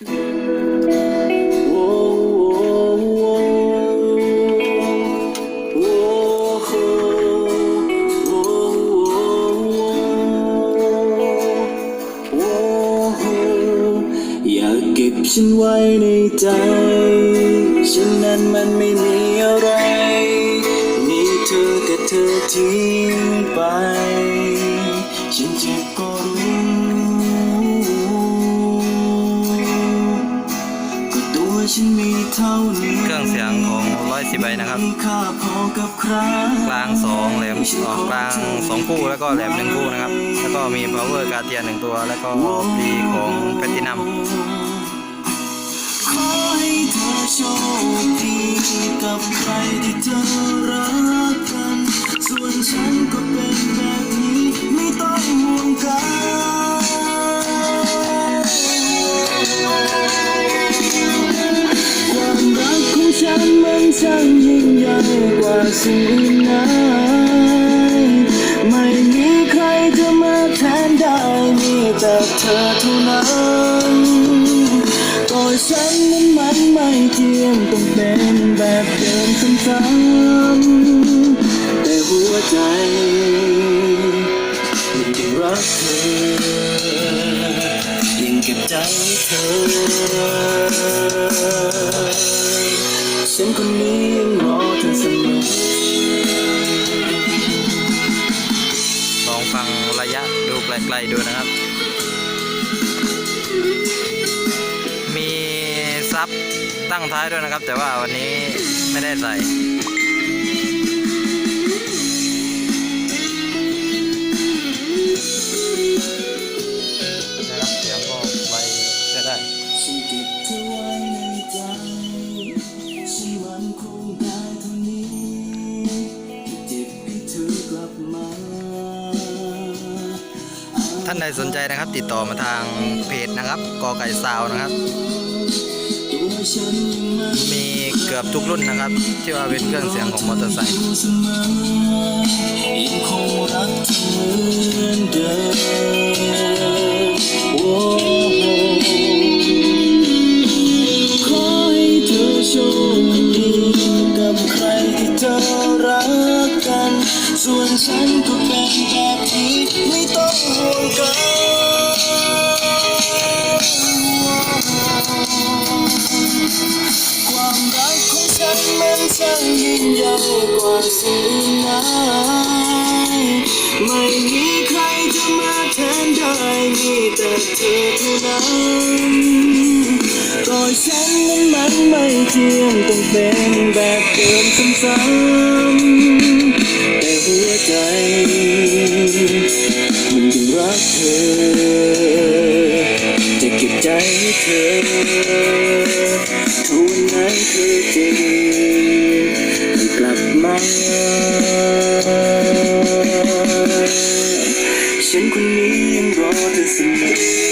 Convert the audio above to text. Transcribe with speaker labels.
Speaker 1: ฉันไว้ในใจ ฉันนั้นมันไม่มีอะไร มีเธอแต่เธอทิ้งไป เท่านี้เครื่องเสียงของร้อยสิบใบนะครับมีค่าพอกับใครกลางสองแหลมออกกลางสองคู่แล้วก็แหลมหนึ่งคู่นะครับ แล้วก็มี power
Speaker 2: g u a r d i a n หนึ่งตัว แล้วก็ปีของแพ t ตินัม
Speaker 1: ขอให้เธอโชคดีกับใครที่เธอรักกัน ส่วนฉันก็เป็น ช่างยิ่งใหญ่กว่าสิ่งอื่นใดไม่มีใครจะมาแทนได้มีแต่เธอเท่านั้นก็ฉันนั้นมันไม่เทียงต้องเป็นแบบเดิมซ้ำๆแต่หัวใจยังรักเธอยังเก็บใจเธอ คนนี้ยังรอเธอเสมอ
Speaker 2: ลองฟังระยะดูไกลๆดูนะครับ มีซับตั้งท้ายด้วยนะครับ แต่ว่าวันนี้ไม่ได้ใส่นะครับเสียงก็ไวใช้ได้
Speaker 1: ท่านใดสนใจนะครับ ติดต่อมาทางเพจนะครับ
Speaker 2: กอไก่ซาวนะครับ
Speaker 1: มีเกือบทุกรุ่นนะครับ ที่ว่าเป็นเครื่องเสียงของมอเตอร์ไซค์องมือนเดิมโอ้โหขอให้เธอโชคดีกับใครที่เธอรัก ส่วนฉันก็เป็นแบบที่ไม่ต้องห่วงกันความรักของฉันมันช่างยิ่งใหญ่กว่าสิ่งไหนไม่มีใครจะมาแทนได้มีแต่เธอเท่านั้นก็ฉันนั้นมันไม่เที่ยงต้องเป็นแบบเดิมซ้ำๆ ใจมันยังรักเธอจะเก็บใจให้เธอถ้าวันไหนเธอจะดีกลับมาฉันคนนี้ยังรอเธอเสมอ